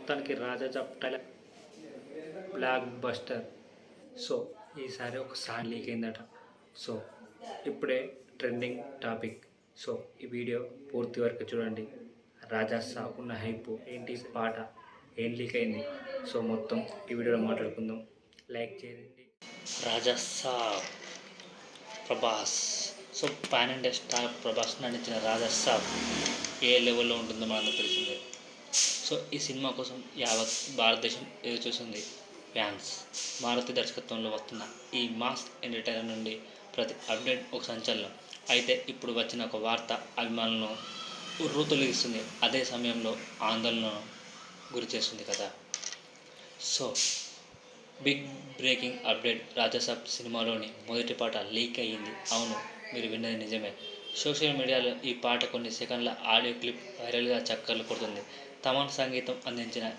మొత్తానికి రాజా చప్టల blockbuster so ఈసారి ఒక సాంగ్ లీక్ అయిందట. సో ఇప్పుడే ట్రెండింగ్ టాపిక్ సో ఈ వీడియో పూర్తి వరకు చూడండి. రాజా సాబ్ ఉన్న హైప్ ఏంటి? పాట ఏం లీక్ అయింది? సో మొత్తం ఈ వీడియోలో మాట్లాడుకుందాం. లైక్ చేయండి. Raja Saab Prabhas. So pan India star Prabhas నటించిన రాజా సాబ్ ఏ లెవెల్లో ఉంటుందో మనకు తెలిసిందే. సో ఈ సినిమా కోసం యావత్ భారతదేశం ఎదురు ఫ్యాన్స్. మారుతి దర్శకత్వంలో వస్తున్న ఈ మాస్ ఎంటర్టైనర్ నుండి ప్రతి అప్డేట్ ఒక సంచలనం. అయితే ఇప్పుడు వచ్చిన ఒక వార్త అభిమానులను ఉర్రు తొలగిస్తుంది అదే సమయంలో ఆందోళనను గురి చేస్తుంది కదా. So big breaking update Rajasaab సినిమాలోని మొదటి పాట లీక్ అయ్యింది. అవును మీరు విన్నది నిజమే. సోషల్ మీడియాలో ఈ పాట కొన్ని సెకండ్ల ఆడియో క్లిప్ వైరల్గా చక్కర్లు కొడుతుంది. తమన్ సంగీతం అందించిన